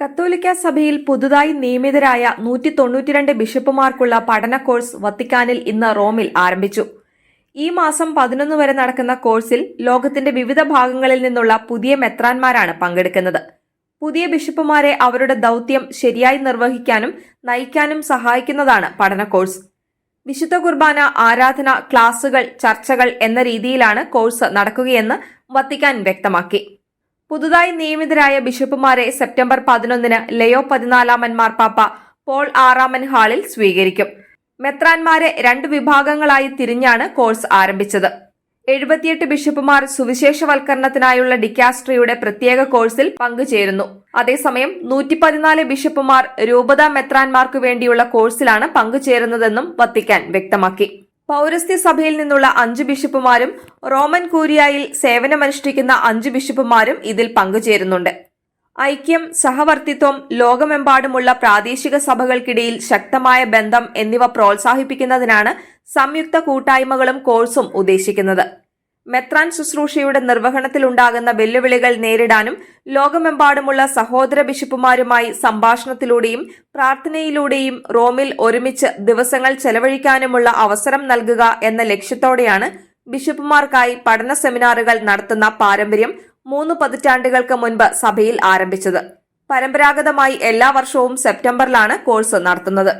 കത്തോലിക്ക സഭയിൽ പുതുതായി നിയമിതരായ നൂറ്റി തൊണ്ണൂറ്റിരണ്ട് ബിഷപ്പുമാർക്കുള്ള പഠന കോഴ്സ് വത്തിക്കാനിൽ ഇന്ന് റോമിൽ ആരംഭിച്ചു. ഈ മാസം പതിനൊന്ന് വരെ നടക്കുന്ന കോഴ്സിൽ ലോകത്തിന്റെ വിവിധ ഭാഗങ്ങളിൽ നിന്നുള്ള പുതിയ മെത്രാന്മാരാണ് പങ്കെടുക്കുന്നത്. പുതിയ ബിഷപ്പുമാരെ അവരുടെ ദൗത്യം ശരിയായി നിർവഹിക്കാനും നയിക്കാനും സഹായിക്കുന്നതാണ് പഠന കോഴ്സ്. വിശുദ്ധ കുർബാന ആരാധന ക്ലാസുകൾ ചർച്ചകൾ എന്ന രീതിയിലാണ് കോഴ്സ് നടക്കുകയെന്ന് വത്തിക്കാൻ വ്യക്തമാക്കി. പുതുതായി നിയമിതരായ ബിഷപ്പുമാരെ സെപ്റ്റംബർ പതിനൊന്നിന് ലയോ പതിനാലാമൻ മാർപ്പാപ്പ പോൾ ആറാമൻ ഹാളിൽ സ്വീകരിക്കും. മെത്രാൻമാരെ രണ്ട് വിഭാഗങ്ങളായി തിരിഞ്ഞാണ് കോഴ്സ് ആരംഭിച്ചത്. എഴുപത്തിയെട്ട് ബിഷപ്പുമാർ സുവിശേഷവൽക്കരണത്തിനായുള്ള ഡിക്കാസ്ട്രിയുടെ പ്രത്യേക കോഴ്സിൽ പങ്കുചേരുന്നു. അതേസമയം നൂറ്റി പതിനാല് ബിഷപ്പുമാർ രൂപത മെത്രാൻമാർക്കു വേണ്ടിയുള്ള കോഴ്സിലാണ് പങ്കുചേരുന്നതെന്നും വത്തിക്കാൻ വ്യക്തമാക്കി. പൗരസ്ത്യ സഭയിൽ നിന്നുള്ള അഞ്ച് ബിഷപ്പുമാരും റോമൻ കൂരിയായിൽ സേവനമനുഷ്ഠിക്കുന്ന അഞ്ച് ബിഷപ്പുമാരും ഇതിൽ പങ്കുചേരുന്നുണ്ട്. ഐക്യം സഹവർത്തിത്വം ലോകമെമ്പാടുമുള്ള പ്രാദേശിക സഭകൾക്കിടയിൽ ശക്തമായ ബന്ധം എന്നിവ പ്രോത്സാഹിപ്പിക്കുന്നതിനാണ് സംയുക്ത കൂട്ടായ്മകളും കോഴ്സും ഉദ്ദേശിക്കുന്നത്. മെത്രാൻ ശുശ്രൂഷയുടെ നിർവഹണത്തിലുണ്ടാകുന്ന വെല്ലുവിളികൾ നേരിടാനും ലോകമെമ്പാടുമുള്ള സഹോദര ബിഷപ്പുമാരുമായി സംഭാഷണത്തിലൂടെയും പ്രാർത്ഥനയിലൂടെയും റോമിൽ ഒരുമിച്ച് ദിവസങ്ങൾ ചെലവഴിക്കാനുമുള്ള അവസരം നൽകുക എന്ന ലക്ഷ്യത്തോടെയാണ് ബിഷപ്പുമാർക്കായി പഠന സെമിനാറുകൾ നടത്തുന്ന പാരമ്പര്യം മൂന്ന് പതിറ്റാണ്ടുകൾക്ക് മുൻപ് സഭയിൽ ആരംഭിച്ചത്. പരമ്പരാഗതമായി എല്ലാ വർഷവും സെപ്റ്റംബറിലാണ് കോഴ്സ് നടത്തുന്നത്.